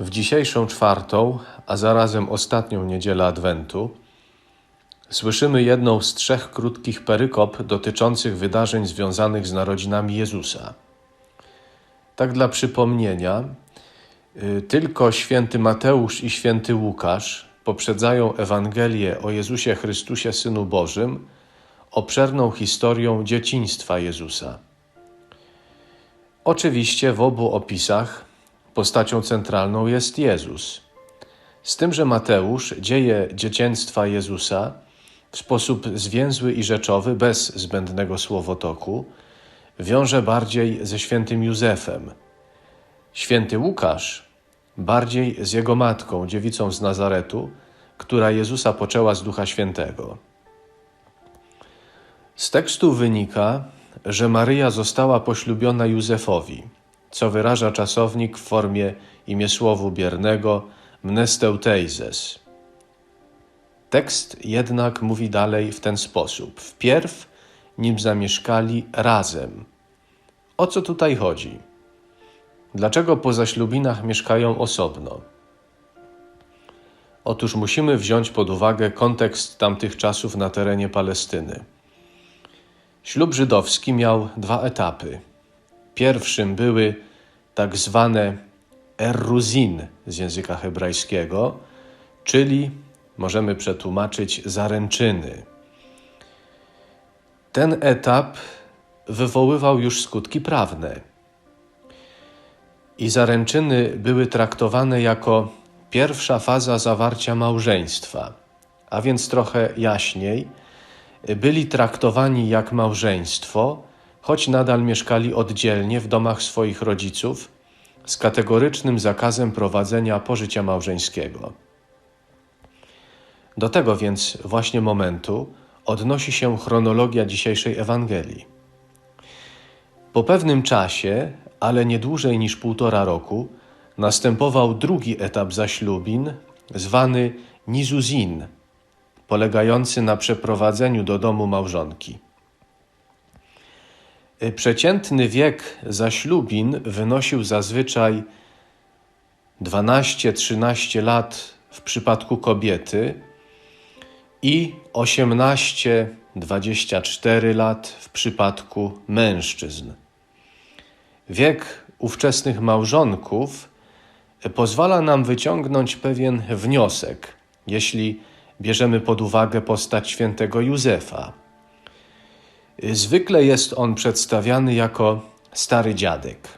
W dzisiejszą czwartą, a zarazem ostatnią niedzielę Adwentu, słyszymy jedną z trzech krótkich perykop dotyczących wydarzeń związanych z narodzinami Jezusa. Tak dla przypomnienia, y, tylko święty Mateusz i święty Łukasz poprzedzają Ewangelię o Jezusie Chrystusie, Synu Bożym, obszerną historią dzieciństwa Jezusa. Oczywiście w obu opisach postacią centralną jest Jezus. Z tym, że Mateusz dzieje dzieciństwa Jezusa w sposób zwięzły i rzeczowy, bez zbędnego słowotoku, wiąże bardziej ze świętym Józefem. Święty Łukasz bardziej z jego matką, dziewicą z Nazaretu, która Jezusa poczęła z Ducha Świętego. Z tekstu wynika, że Maryja została poślubiona Józefowi, co wyraża czasownik w formie imiesłowu biernego mnesteuteises. Tekst jednak mówi dalej w ten sposób. Wpierw, nim zamieszkali razem. O co tutaj chodzi? Dlaczego po zaślubinach mieszkają osobno? Otóż musimy wziąć pod uwagę kontekst tamtych czasów na terenie Palestyny. Ślub żydowski miał dwa etapy. Pierwszym były tak zwane erruzin z języka hebrajskiego, czyli możemy przetłumaczyć zaręczyny. Ten etap wywoływał już skutki prawne. I zaręczyny były traktowane jako pierwsza faza zawarcia małżeństwa, a więc trochę jaśniej, byli traktowani jak małżeństwo, choć nadal mieszkali oddzielnie w domach swoich rodziców z kategorycznym zakazem prowadzenia pożycia małżeńskiego. Do tego więc właśnie momentu odnosi się chronologia dzisiejszej Ewangelii. Po pewnym czasie, ale nie dłużej niż półtora roku, następował drugi etap zaślubin, zwany nizuzin, polegający na przeprowadzeniu do domu małżonki. Przeciętny wiek zaślubin wynosił zazwyczaj 12-13 lat w przypadku kobiety i 18-24 lat w przypadku mężczyzn. Wiek ówczesnych małżonków pozwala nam wyciągnąć pewien wniosek, jeśli bierzemy pod uwagę postać świętego Józefa. Zwykle jest on przedstawiany jako stary dziadek.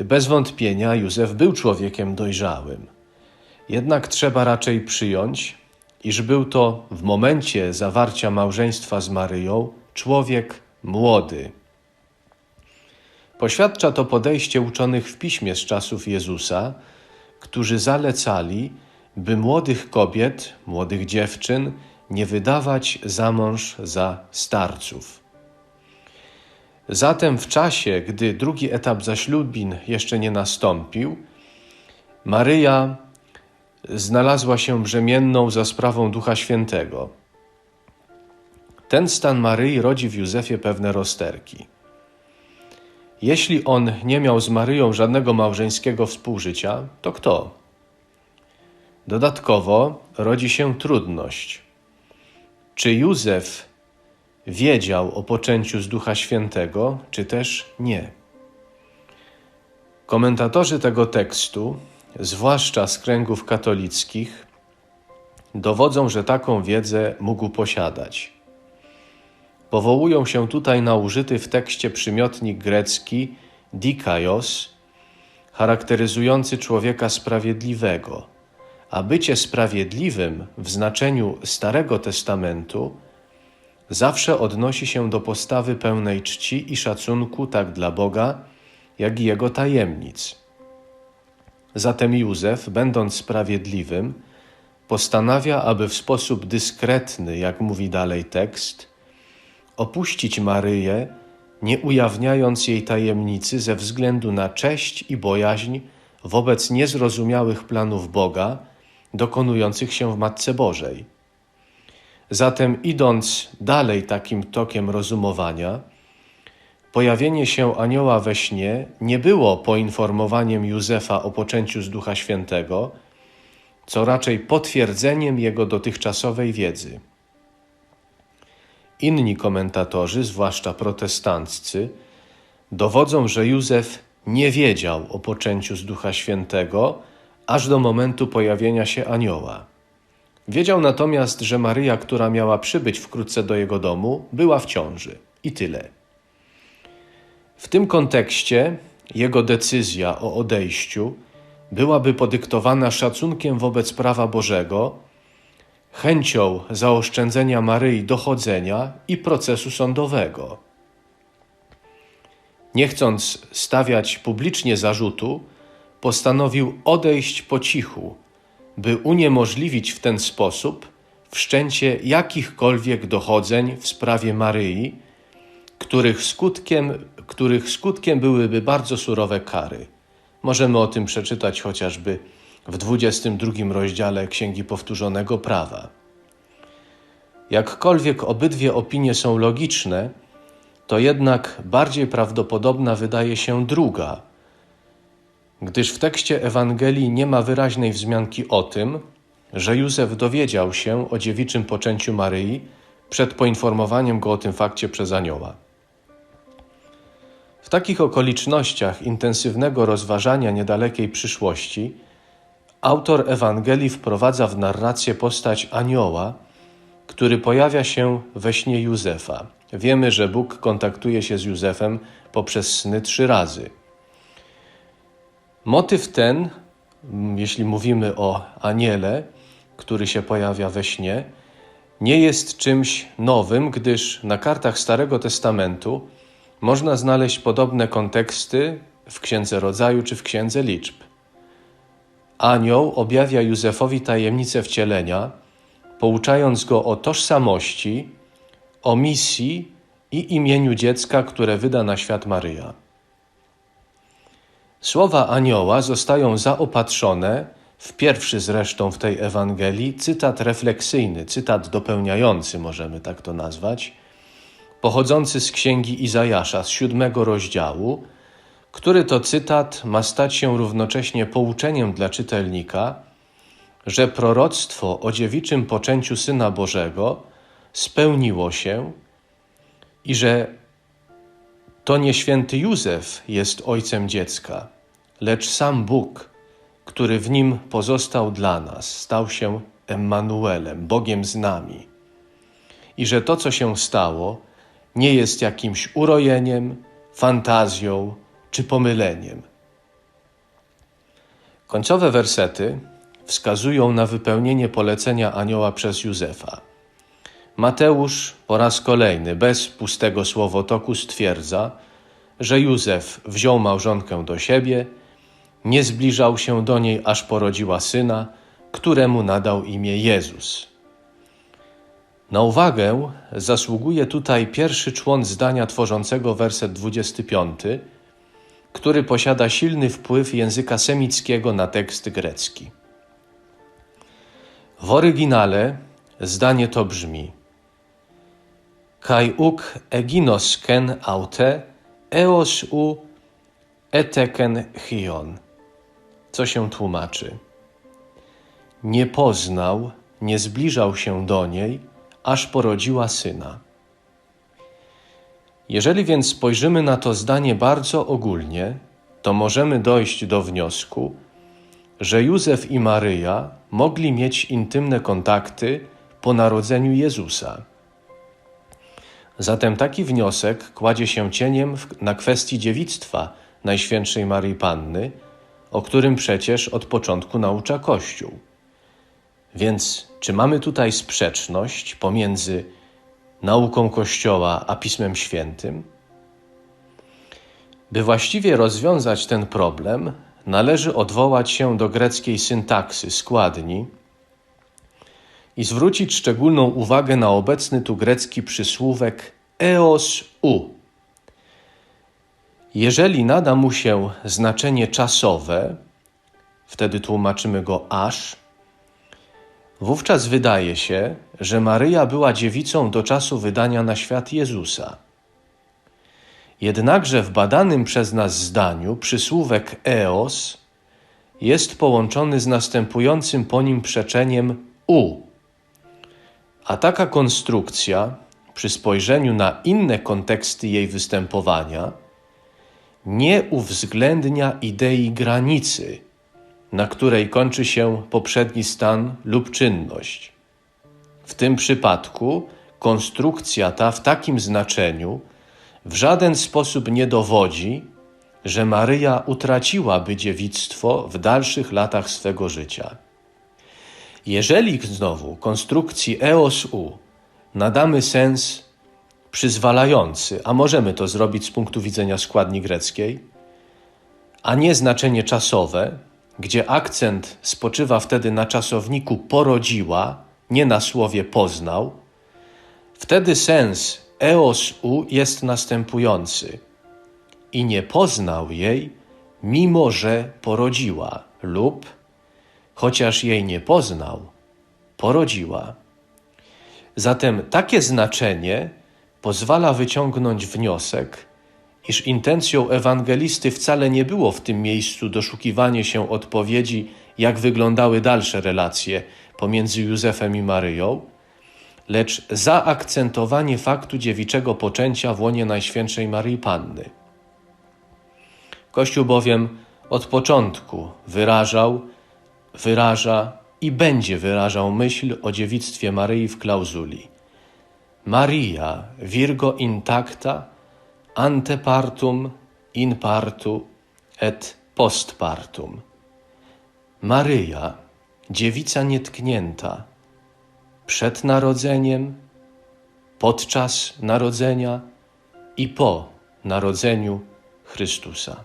Bez wątpienia Józef był człowiekiem dojrzałym. Jednak trzeba raczej przyjąć, iż był to w momencie zawarcia małżeństwa z Maryją człowiek młody. Poświadcza to podejście uczonych w piśmie z czasów Jezusa, którzy zalecali, by młodych kobiet, młodych dziewczyn nie wydawać za mąż za starców. Zatem w czasie, gdy drugi etap zaślubin jeszcze nie nastąpił, Maryja znalazła się brzemienną za sprawą Ducha Świętego. Ten stan Maryi rodzi w Józefie pewne rozterki. Jeśli on nie miał z Maryją żadnego małżeńskiego współżycia, to kto? Dodatkowo rodzi się trudność. Czy Józef wiedział o poczęciu z Ducha Świętego, czy też nie? Komentatorzy tego tekstu, zwłaszcza z kręgów katolickich, dowodzą, że taką wiedzę mógł posiadać. Powołują się tutaj na użyty w tekście przymiotnik grecki dikaios, charakteryzujący człowieka sprawiedliwego, a bycie sprawiedliwym w znaczeniu Starego Testamentu zawsze odnosi się do postawy pełnej czci i szacunku tak dla Boga, jak i Jego tajemnic. Zatem Józef, będąc sprawiedliwym, postanawia, aby w sposób dyskretny, jak mówi dalej tekst, opuścić Maryję, nie ujawniając jej tajemnicy ze względu na cześć i bojaźń wobec niezrozumiałych planów Boga, dokonujących się w Matce Bożej. Zatem, idąc dalej takim tokiem rozumowania, pojawienie się anioła we śnie nie było poinformowaniem Józefa o poczęciu z Ducha Świętego, co raczej potwierdzeniem jego dotychczasowej wiedzy. Inni komentatorzy, zwłaszcza protestanccy, dowodzą, że Józef nie wiedział o poczęciu z Ducha Świętego aż do momentu pojawienia się anioła. Wiedział natomiast, że Maryja, która miała przybyć wkrótce do jego domu, była w ciąży. I tyle. W tym kontekście jego decyzja o odejściu byłaby podyktowana szacunkiem wobec prawa Bożego, chęcią zaoszczędzenia Maryi dochodzenia i procesu sądowego. Nie chcąc stawiać publicznie zarzutu, postanowił odejść po cichu, by uniemożliwić w ten sposób wszczęcie jakichkolwiek dochodzeń w sprawie Maryi, których skutkiem, których skutkiem byłyby bardzo surowe kary. Możemy o tym przeczytać chociażby w 22 rozdziale Księgi Powtórzonego Prawa. Jakkolwiek obydwie opinie są logiczne, to jednak bardziej prawdopodobna wydaje się druga, gdyż w tekście Ewangelii nie ma wyraźnej wzmianki o tym, że Józef dowiedział się o dziewiczym poczęciu Maryi przed poinformowaniem go o tym fakcie przez anioła. W takich okolicznościach intensywnego rozważania niedalekiej przyszłości autor Ewangelii wprowadza w narrację postać anioła, który pojawia się we śnie Józefa. Wiemy, że Bóg kontaktuje się z Józefem poprzez sny trzy razy. Motyw ten, jeśli mówimy o aniele, który się pojawia we śnie, nie jest czymś nowym, gdyż na kartach Starego Testamentu można znaleźć podobne konteksty w Księdze Rodzaju czy w Księdze Liczb. Anioł objawia Józefowi tajemnicę wcielenia, pouczając go o tożsamości, o misji i imieniu dziecka, które wyda na świat Maryja. Słowa anioła zostają zaopatrzone w pierwszy zresztą w tej Ewangelii cytat refleksyjny, cytat dopełniający, możemy tak to nazwać, pochodzący z księgi Izajasza z siódmego rozdziału, który to cytat ma stać się równocześnie pouczeniem dla czytelnika, że proroctwo o dziewiczym poczęciu Syna Bożego spełniło się i że to nie święty Józef jest ojcem dziecka, lecz sam Bóg, który w nim pozostał dla nas, stał się Emmanuelem, Bogiem z nami. I że to, co się stało, nie jest jakimś urojeniem, fantazją czy pomyleniem. Końcowe wersety wskazują na wypełnienie polecenia anioła przez Józefa. Mateusz po raz kolejny bez pustego słowotoku stwierdza, że Józef wziął małżonkę do siebie, nie zbliżał się do niej, aż porodziła syna, któremu nadał imię Jezus. Na uwagę zasługuje tutaj pierwszy człon zdania tworzącego werset 25, który posiada silny wpływ języka semickiego na tekst grecki. W oryginale zdanie to brzmi: Kai uk eginos ken aute eos u eteken hion. Co się tłumaczy? Nie poznał, nie zbliżał się do niej, aż porodziła syna. Jeżeli więc spojrzymy na to zdanie bardzo ogólnie, to możemy dojść do wniosku, że Józef i Maryja mogli mieć intymne kontakty po narodzeniu Jezusa. Zatem taki wniosek kładzie się cieniem na kwestii dziewictwa Najświętszej Maryi Panny, o którym przecież od początku naucza Kościół. Więc czy mamy tutaj sprzeczność pomiędzy nauką Kościoła a Pismem Świętym? By właściwie rozwiązać ten problem, należy odwołać się do greckiej syntaksy, składni i zwrócić szczególną uwagę na obecny tu grecki przysłówek eos u. Jeżeli nada mu się znaczenie czasowe, wtedy tłumaczymy go aż, wówczas wydaje się, że Maryja była dziewicą do czasu wydania na świat Jezusa. Jednakże w badanym przez nas zdaniu przysłówek eos jest połączony z następującym po nim przeczeniem u. A taka konstrukcja, przy spojrzeniu na inne konteksty jej występowania, nie uwzględnia idei granicy, na której kończy się poprzedni stan lub czynność. W tym przypadku konstrukcja ta w takim znaczeniu w żaden sposób nie dowodzi, że Maryja utraciłaby dziewictwo w dalszych latach swego życia. Jeżeli znowu konstrukcji eos u nadamy sens przyzwalający, a możemy to zrobić z punktu widzenia składni greckiej, a nie znaczenie czasowe, gdzie akcent spoczywa wtedy na czasowniku porodziła, nie na słowie poznał, wtedy sens eos u jest następujący. I nie poznał jej, mimo że porodziła, lub chociaż jej nie poznał, porodziła. Zatem takie znaczenie pozwala wyciągnąć wniosek, iż intencją ewangelisty wcale nie było w tym miejscu doszukiwanie się odpowiedzi, jak wyglądały dalsze relacje pomiędzy Józefem i Maryją, lecz zaakcentowanie faktu dziewiczego poczęcia w łonie Najświętszej Maryi Panny. Kościół bowiem od początku wyrażał, wyraża i będzie wyrażał myśl o dziewictwie Maryi w klauzuli. Maria virgo intacta ante partum, in partu et post partum. Maryja, dziewica nietknięta, przed narodzeniem, podczas narodzenia i po narodzeniu Chrystusa.